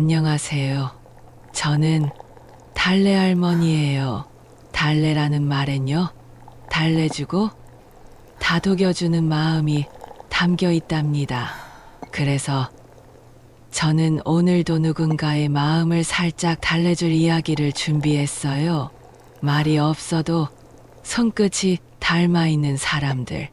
안녕하세요. 저는 달래 할머니예요. 달래라는 말엔요. 달래주고 다독여주는 마음이 담겨 있답니다. 그래서 저는 오늘도 누군가의 마음을 살짝 달래줄 이야기를 준비했어요. 말이 없어도 손끝이 닮아 있는 사람들.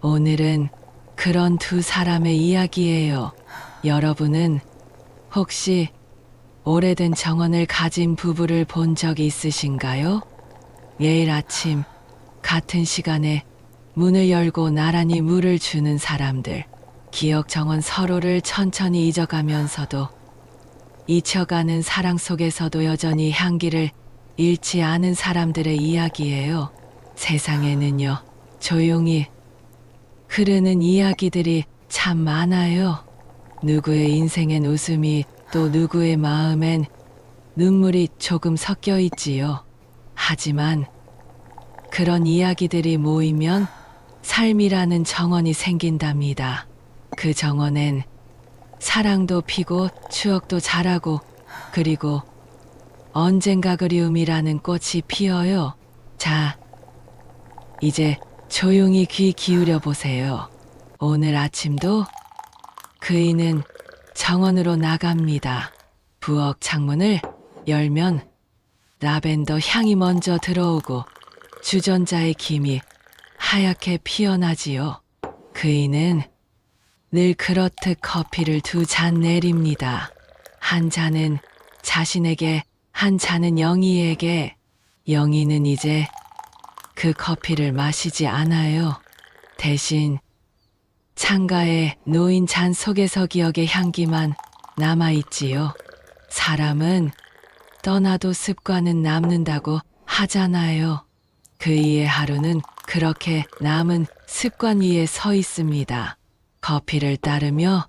오늘은 그런 두 사람의 이야기예요. 여러분은 혹시 오래된 정원을 가진 부부를 본 적이 있으신가요? 매일 아침 같은 시간에 문을 열고 나란히 물을 주는 사람들. 기억 정원 서로를 천천히 잊어가면서도 잊혀가는 사랑 속에서도 여전히 향기를 잃지 않은 사람들의 이야기예요. 세상에는요, 조용히 흐르는 이야기들이 참 많아요. 누구의 인생엔 웃음이 또 누구의 마음엔 눈물이 조금 섞여 있지요. 하지만 그런 이야기들이 모이면 삶이라는 정원이 생긴답니다. 그 정원엔 사랑도 피고 추억도 자라고 그리고 언젠가 그리움이라는 꽃이 피어요. 자, 이제 조용히 귀 기울여 보세요. 오늘 아침도 그이는 정원으로 나갑니다. 부엌 창문을 열면 라벤더 향이 먼저 들어오고 주전자의 김이 하얗게 피어나지요. 그이는 늘 그렇듯 커피를 두 잔 내립니다. 한 잔은 자신에게, 한 잔은 영희에게. 영희는 이제 그 커피를 마시지 않아요. 대신 창가에 놓인 잔 속에서 기억의 향기만 남아있지요. 사람은 떠나도 습관은 남는다고 하잖아요. 그이의 하루는 그렇게 남은 습관 위에 서 있습니다. 커피를 따르며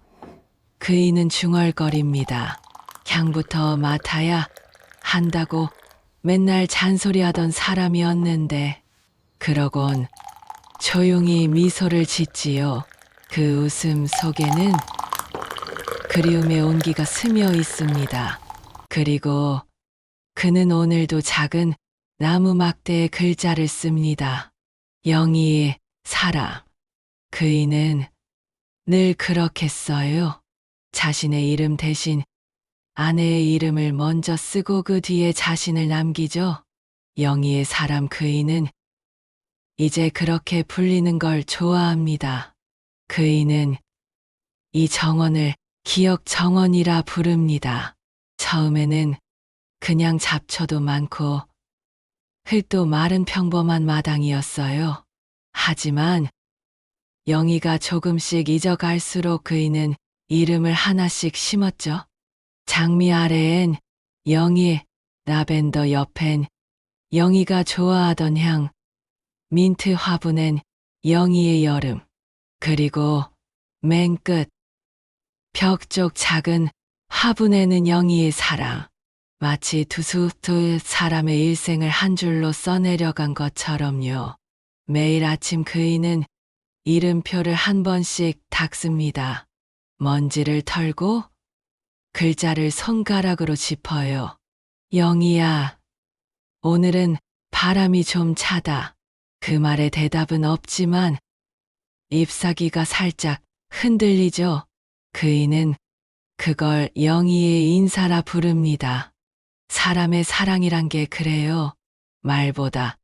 그이는 중얼거립니다. 향부터 맡아야 한다고 맨날 잔소리하던 사람이었는데 그러곤 조용히 미소를 짓지요. 그 웃음 속에는 그리움의 온기가 스며 있습니다. 그리고 그는 오늘도 작은 나무 막대에 글자를 씁니다. 영희의 사랑. 그이는 늘 그렇게 써요. 자신의 이름 대신 아내의 이름을 먼저 쓰고 그 뒤에 자신을 남기죠. 영희의 사람 그이는 이제 그렇게 불리는 걸 좋아합니다. 그이는 이 정원을 기억 정원이라 부릅니다. 처음에는 그냥 잡초도 많고 흙도 마른 평범한 마당이었어요. 하지만 영희가 조금씩 잊어갈수록 그이는 이름을 하나씩 심었죠. 장미 아래엔 영희, 라벤더 옆엔 영희가 좋아하던 향, 민트 화분엔 영희의 여름, 그리고 맨 끝, 벽 쪽 작은 화분에는 영희의 사랑. 마치 두수두 사람의 일생을 한 줄로 써내려간 것처럼요. 매일 아침 그이는 이름표를 한 번씩 닦습니다. 먼지를 털고 글자를 손가락으로 짚어요. 영희야, 오늘은 바람이 좀 차다. 그 말에 대답은 없지만 잎사귀가 살짝 흔들리죠. 그이는 그걸 영희의 인사라 부릅니다. 사람의 사랑이란 게 그래요. 말보다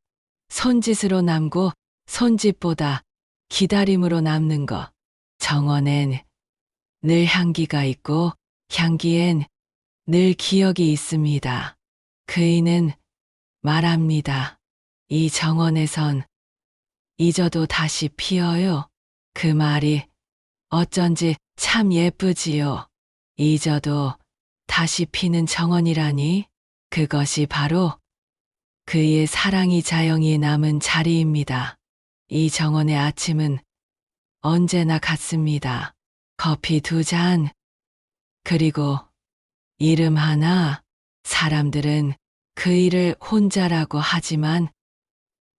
손짓으로 남고 손짓보다 기다림으로 남는 것. 정원엔 늘 향기가 있고 향기엔 늘 기억이 있습니다. 그이는 말합니다. 이 정원에선 잊어도 다시 피어요. 그 말이 어쩐지 참 예쁘지요. 잊어도 다시 피는 정원이라니 그것이 바로 그의 사랑이 자영이 남은 자리입니다. 이 정원의 아침은 언제나 같습니다. 커피 두 잔, 그리고 이름 하나, 사람들은 그이를 혼자라고 하지만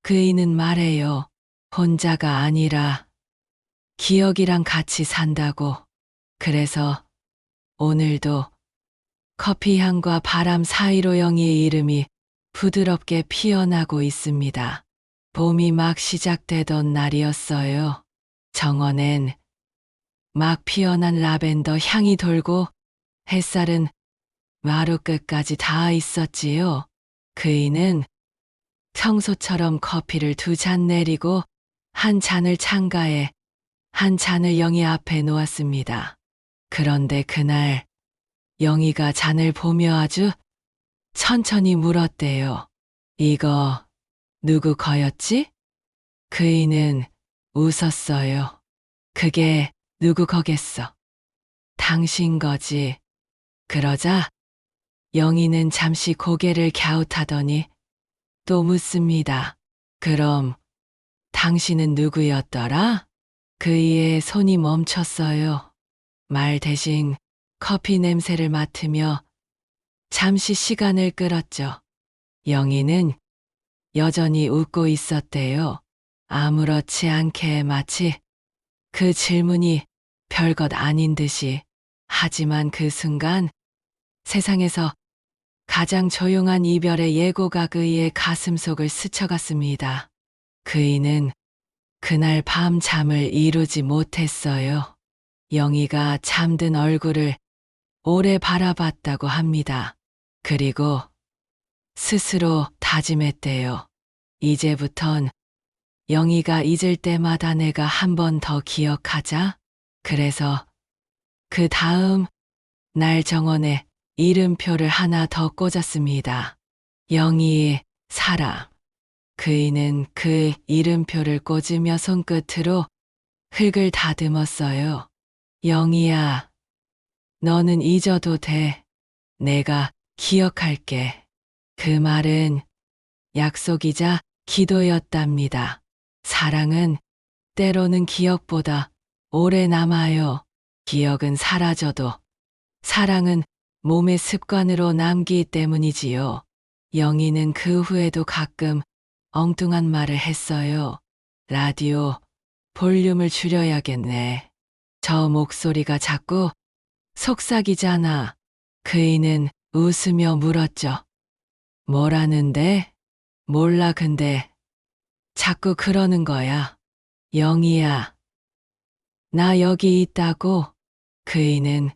그이는 말해요. 혼자가 아니라 기억이랑 같이 산다고. 그래서 오늘도 커피 향과 바람 사이로 영희의 이름이 부드럽게 피어나고 있습니다. 봄이 막 시작되던 날이었어요. 정원엔 막 피어난 라벤더 향이 돌고 햇살은 마루 끝까지 닿아 있었지요. 그이는 평소처럼 커피를 두 잔 내리고 한 잔을 창가에 한 잔을 영희 앞에 놓았습니다. 그런데 그날 영희가 잔을 보며 아주 천천히 물었대요. 이거 누구 거였지? 그이는 웃었어요. 그게 누구 거겠어? 당신 거지. 그러자 영희는 잠시 고개를 갸웃하더니 또 묻습니다. 그럼 당신은 누구였더라? 그이의 손이 멈췄어요. 말 대신 커피 냄새를 맡으며 잠시 시간을 끌었죠. 영희는 여전히 웃고 있었대요. 아무렇지 않게 마치 그 질문이 별것 아닌 듯이. 하지만 그 순간 세상에서 가장 조용한 이별의 예고가 그이의 가슴속을 스쳐갔습니다. 그이는 그날 밤 잠을 이루지 못했어요. 영희가 잠든 얼굴을 오래 바라봤다고 합니다. 그리고 스스로 다짐했대요. 이제부턴 영희가 잊을 때마다 내가 한 번 더 기억하자. 그래서 그 다음 날 정원에 이름표를 하나 더 꽂았습니다. 영희의 사랑. 그이는 그 이름표를 꽂으며 손끝으로 흙을 다듬었어요. 영희야, 너는 잊어도 돼. 내가 기억할게. 그 말은 약속이자 기도였답니다. 사랑은 때로는 기억보다 오래 남아요. 기억은 사라져도 사랑은 몸의 습관으로 남기 때문이지요. 영희는 그 후에도 가끔 엉뚱한 말을 했어요. 라디오 볼륨을 줄여야겠네. 저 목소리가 자꾸 속삭이잖아. 그이는 웃으며 물었죠. 뭐라는데? 몰라 근데 자꾸 그러는 거야. 영희야. 나 여기 있다고. 그이는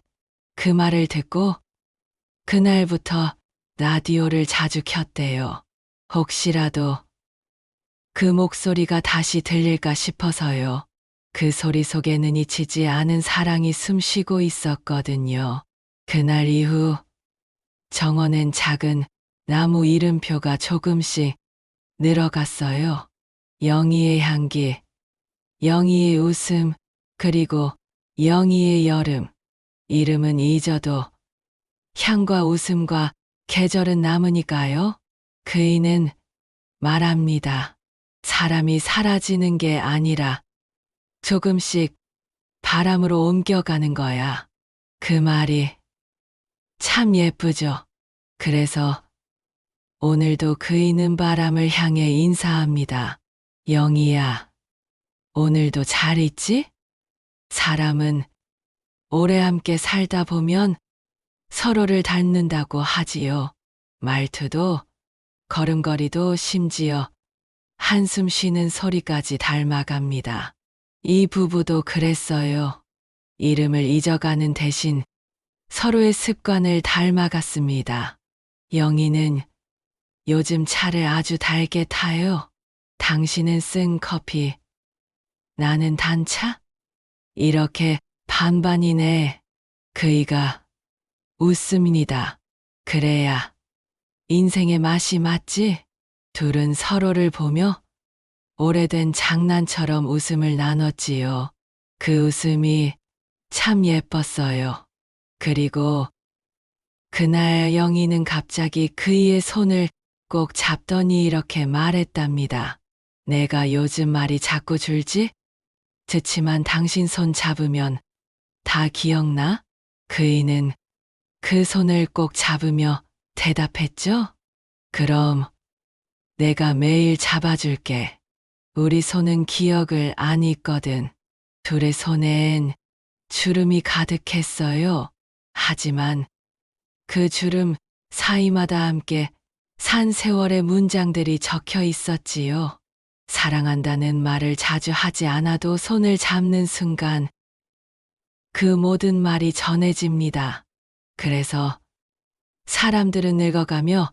그 말을 듣고 그날부터 라디오를 자주 켰대요. 혹시라도 그 목소리가 다시 들릴까 싶어서요. 그 소리 속에는 잊히지 않은 사랑이 숨쉬고 있었거든요. 그날 이후 정원엔 작은 나무 이름표가 조금씩 늘어갔어요. 영희의 향기, 영희의 웃음, 그리고 영희의 여름. 이름은 잊어도 향과 웃음과 계절은 남으니까요. 그이는 말합니다. 사람이 사라지는 게 아니라 조금씩 바람으로 옮겨가는 거야. 그 말이 참 예쁘죠. 그래서 오늘도 그이는 바람을 향해 인사합니다. 영희야, 오늘도 잘 있지? 사람은 오래 함께 살다 보면 서로를 닮는다고 하지요. 말투도 걸음걸이도 심지어 한숨 쉬는 소리까지 닮아갑니다. 이 부부도 그랬어요. 이름을 잊어가는 대신 서로의 습관을 닮아갔습니다. 영희는 요즘 차를 아주 달게 타요. 당신은 쓴 커피, 나는 단차? 이렇게 반반이네. 그이가 웃습니다. 그래야 인생의 맛이 맞지? 둘은 서로를 보며 오래된 장난처럼 웃음을 나눴지요. 그 웃음이 참 예뻤어요. 그리고 그날 영희는 갑자기 그이의 손을 꼭 잡더니 이렇게 말했답니다. 내가 요즘 말이 자꾸 줄지? 듣지만 당신 손 잡으면 다 기억나? 그이는 그 손을 꼭 잡으며 대답했죠? 그럼 내가 매일 잡아줄게. 우리 손은 기억을 안 잊거든. 둘의 손엔 주름이 가득했어요. 하지만 그 주름 사이마다 함께 산 세월의 문장들이 적혀 있었지요. 사랑한다는 말을 자주 하지 않아도 손을 잡는 순간 그 모든 말이 전해집니다. 그래서 사람들은 늙어가며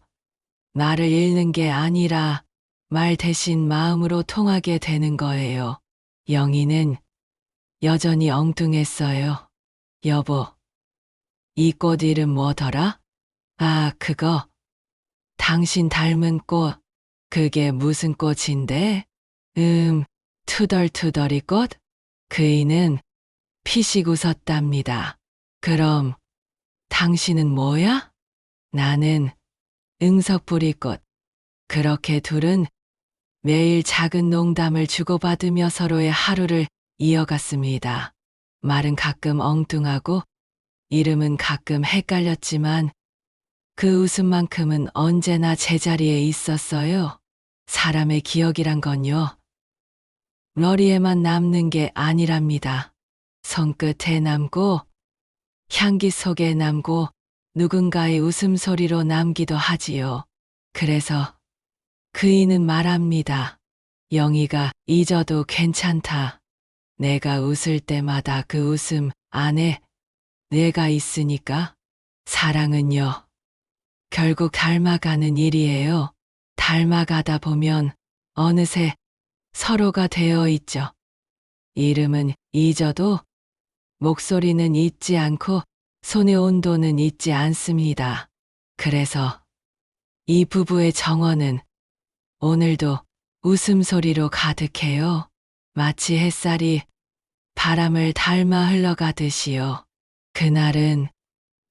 말을 잃는 게 아니라 말 대신 마음으로 통하게 되는 거예요. 영희는 여전히 엉뚱했어요. 여보, 이 꽃 이름 뭐더라? 아, 그거. 당신 닮은 꽃. 그게 무슨 꽃인데? 음, 투덜투덜이 꽃? 그이는 피식 웃었답니다. 그럼 당신은 뭐야? 나는 응석부리꽃. 그렇게 둘은 매일 작은 농담을 주고받으며 서로의 하루를 이어갔습니다. 말은 가끔 엉뚱하고 이름은 가끔 헷갈렸지만 그 웃음만큼은 언제나 제자리에 있었어요. 사람의 기억이란 건요. 머리에만 남는 게 아니랍니다. 손끝에 남고 향기 속에 남고 누군가의 웃음소리로 남기도 하지요. 그래서 그이는 말합니다. 영희가 잊어도 괜찮다. 내가 웃을 때마다 그 웃음 안에 내가 있으니까 사랑은요. 결국 닮아가는 일이에요. 닮아가다 보면 어느새 서로가 되어 있죠. 이름은 잊어도 목소리는 잊지 않고 손의 온도는 잊지 않습니다. 그래서 이 부부의 정원은 오늘도 웃음소리로 가득해요. 마치 햇살이 바람을 닮아 흘러가듯이요. 그날은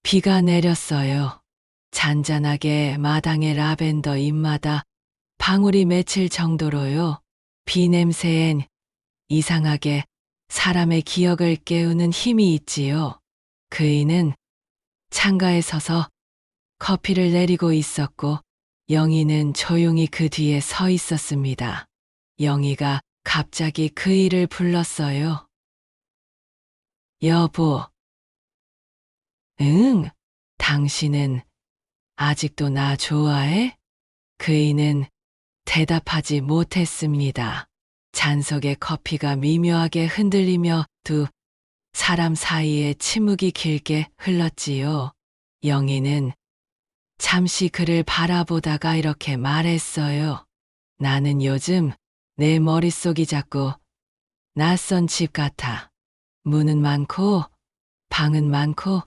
비가 내렸어요. 잔잔하게 마당의 라벤더 잎마다 방울이 맺힐 정도로요. 비 냄새엔 이상하게 사람의 기억을 깨우는 힘이 있지요. 그이는 창가에 서서 커피를 내리고 있었고 영희는 조용히 그 뒤에 서 있었습니다. 영희가 갑자기 그 이를 불렀어요. 여보. 응, 당신은 아직도 나 좋아해? 그이는 대답하지 못했습니다. 잔석의 커피가 미묘하게 흔들리며 두 사람 사이에 침묵이 길게 흘렀지요. 영희는 잠시 그를 바라보다가 이렇게 말했어요. 나는 요즘 내 머릿속이 자꾸 낯선 집 같아. 문은 많고, 방은 많고,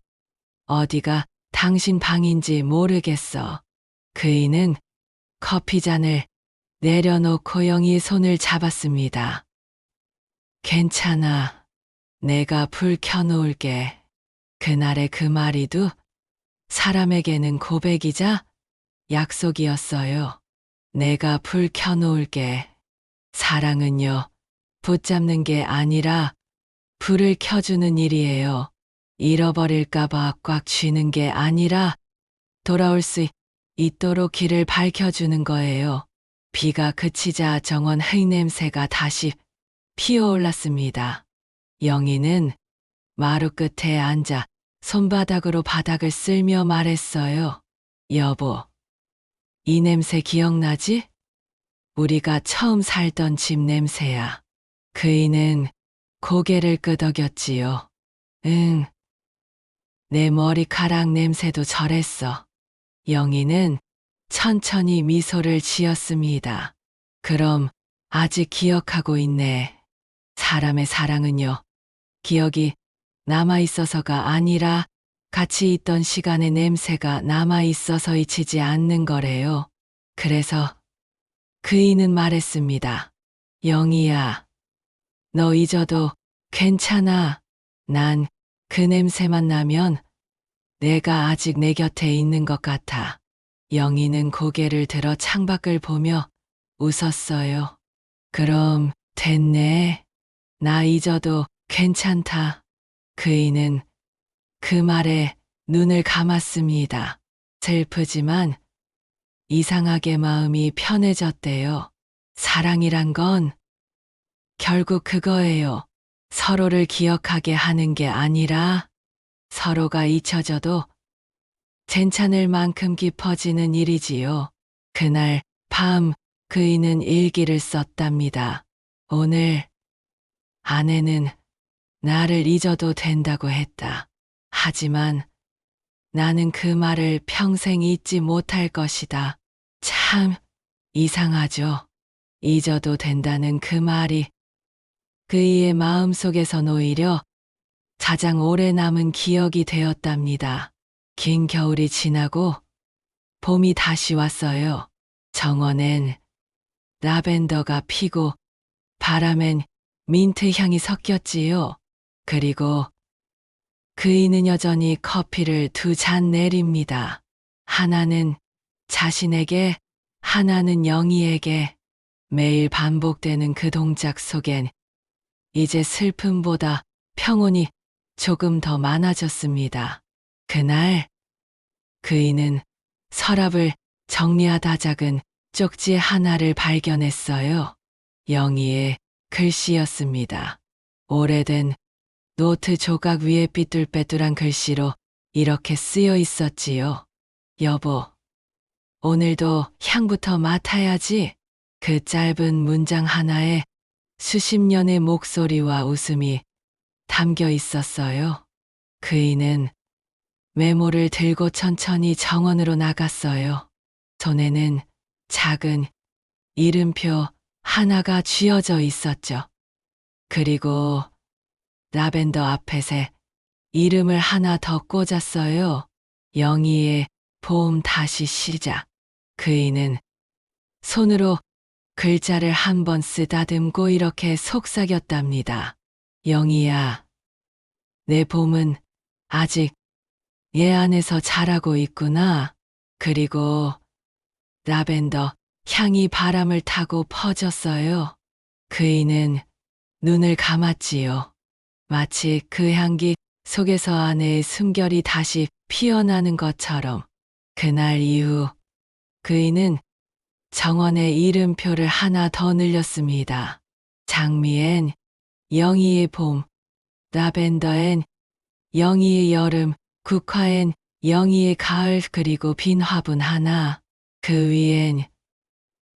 어디가 당신 방인지 모르겠어. 그이는 커피잔을 내려놓고 영희의 손을 잡았습니다. 괜찮아. 내가 불 켜놓을게. 그날의 그 말이도 사람에게는 고백이자 약속이었어요. 내가 불 켜놓을게. 사랑은요, 붙잡는 게 아니라 불을 켜주는 일이에요. 잃어버릴까봐 꽉 쥐는 게 아니라 돌아올 수 있도록 길을 밝혀주는 거예요. 비가 그치자 정원 흙냄새가 다시 피어올랐습니다. 영희는 마루 끝에 앉아 손바닥으로 바닥을 쓸며 말했어요. 여보, 이 냄새 기억나지? 우리가 처음 살던 집 냄새야. 그이는 고개를 끄덕였지요. 응. 내 머리카락 냄새도 저랬어. 영희는 천천히 미소를 지었습니다. 그럼 아직 기억하고 있네. 사람의 사랑은요, 기억이 남아 있어서가 아니라 같이 있던 시간의 냄새가 남아 있어서 잊히지 않는 거래요. 그래서 그이는 말했습니다. 영희야, 너 잊어도 괜찮아. 난 그 냄새만 나면 내가 아직 내 곁에 있는 것 같아. 영희는 고개를 들어 창밖을 보며 웃었어요. 그럼 됐네. 나 잊어도 괜찮다. 그이는 그 말에 눈을 감았습니다. 슬프지만 이상하게 마음이 편해졌대요. 사랑이란 건 결국 그거예요. 서로를 기억하게 하는 게 아니라 서로가 잊혀져도 괜찮을 만큼 깊어지는 일이지요. 그날 밤 그이는 일기를 썼답니다. 오늘 아내는 나를 잊어도 된다고 했다. 하지만 나는 그 말을 평생 잊지 못할 것이다. 참 이상하죠. 잊어도 된다는 그 말이 그이의 마음속에선 오히려 가장 오래 남은 기억이 되었답니다. 긴 겨울이 지나고 봄이 다시 왔어요. 정원엔 라벤더가 피고 바람엔 민트 향이 섞였지요. 그리고 그이는 여전히 커피를 두 잔 내립니다. 하나는 자신에게, 하나는 영희에게 매일 반복되는 그 동작 속엔 이제 슬픔보다 평온이 조금 더 많아졌습니다. 그날 그이는 서랍을 정리하다 작은 쪽지 하나를 발견했어요. 영희의 글씨였습니다. 오래된 노트 조각 위에 삐뚤빼뚤한 글씨로 이렇게 쓰여 있었지요. 여보, 오늘도 향부터 맡아야지. 그 짧은 문장 하나에 수십 년의 목소리와 웃음이 담겨 있었어요. 그이는 메모를 들고 천천히 정원으로 나갔어요. 손에는 작은 이름표 하나가 쥐어져 있었죠. 그리고 라벤더 앞에세 이름을 하나 더 꽂았어요. 영희의 봄 다시 시작. 그이는 손으로 글자를 한 번 쓰다듬고 이렇게 속삭였답니다. 영희야, 내 봄은 아직 얘 안에서 자라고 있구나. 그리고 라벤더 향이 바람을 타고 퍼졌어요. 그이는 눈을 감았지요. 마치 그 향기 속에서 아내의 숨결이 다시 피어나는 것처럼 그날 이후 그이는 정원에 이름표를 하나 더 늘렸습니다. 장미엔 영희의 봄, 라벤더엔 영희의 여름, 국화엔 영희의 가을 그리고 빈 화분 하나, 그 위엔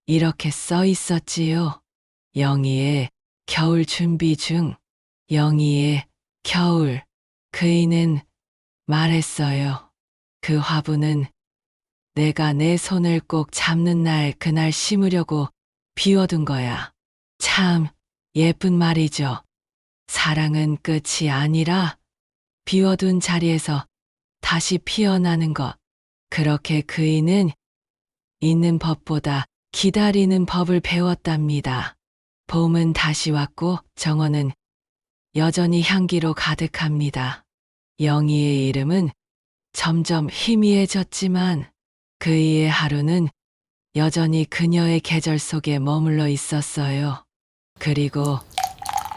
이렇게 써 있었지요. 영희의 겨울 준비 중, 영희의 겨울. 그이는 말했어요. 그 화분은 내가 내 손을 꼭 잡는 날 그날 심으려고 비워둔 거야. 참 예쁜 말이죠. 사랑은 끝이 아니라 비워둔 자리에서 다시 피어나는 것. 그렇게 그이는 있는 법보다 기다리는 법을 배웠답니다. 봄은 다시 왔고 정원은 여전히 향기로 가득합니다. 영희의 이름은 점점 희미해졌지만 그이의 하루는 여전히 그녀의 계절 속에 머물러 있었어요. 그리고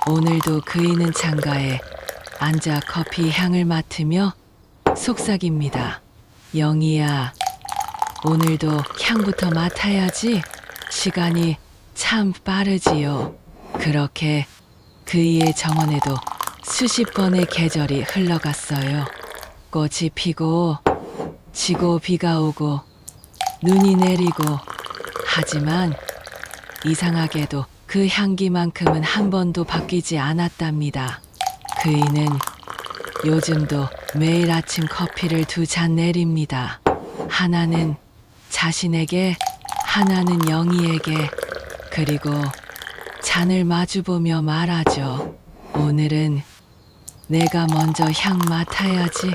오늘도 그이는 창가에 앉아 커피 향을 맡으며 속삭입니다. 영희야, 오늘도 향부터 맡아야지. 시간이 참 빠르지요. 그렇게 그이의 정원에도 수십 번의 계절이 흘러갔어요. 꽃이 피고, 지고 비가 오고, 눈이 내리고, 하지만 이상하게도 그 향기만큼은 한 번도 바뀌지 않았답니다. 그이는 요즘도 매일 아침 커피를 두 잔 내립니다. 하나는 자신에게, 하나는 영희에게, 그리고 잔을 마주보며 말하죠. 오늘은 내가 먼저 향 맡아야지.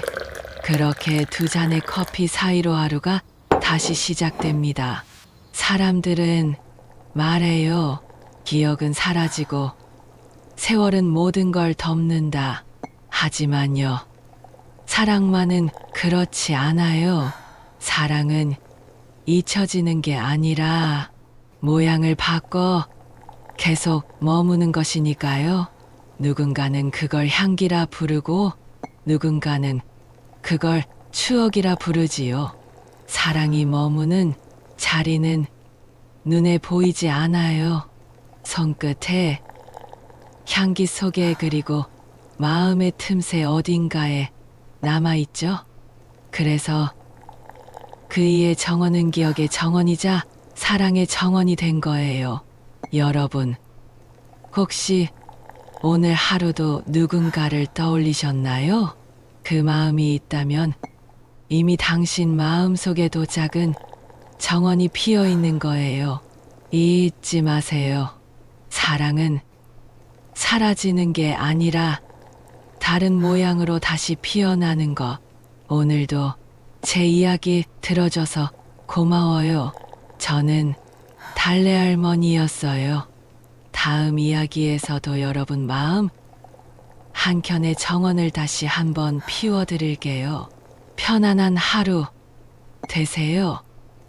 그렇게 두 잔의 커피 사이로 하루가 다시 시작됩니다. 사람들은 말해요. 기억은 사라지고 세월은 모든 걸 덮는다. 하지만요. 사랑만은 그렇지 않아요. 사랑은 잊혀지는 게 아니라 모양을 바꿔 계속 머무는 것이니까요. 누군가는 그걸 향기라 부르고 누군가는 그걸 추억이라 부르지요. 사랑이 머무는 자리는 눈에 보이지 않아요. 손끝에 향기 속에 그리고 마음의 틈새 어딘가에 남아있죠. 그래서 그이의 정원은 기억의 정원이자 사랑의 정원이 된 거예요. 여러분, 혹시 오늘 하루도 누군가를 떠올리셨나요? 그 마음이 있다면 이미 당신 마음 속에도 작은 정원이 피어 있는 거예요. 잊지 마세요. 사랑은 사라지는 게 아니라 다른 모양으로 다시 피어나는 것. 오늘도 제 이야기 들어줘서 고마워요. 저는 달래 할머니였어요. 다음 이야기에서도 여러분 마음 한켠의 정원을 다시 한번 피워드릴게요. 편안한 하루 되세요.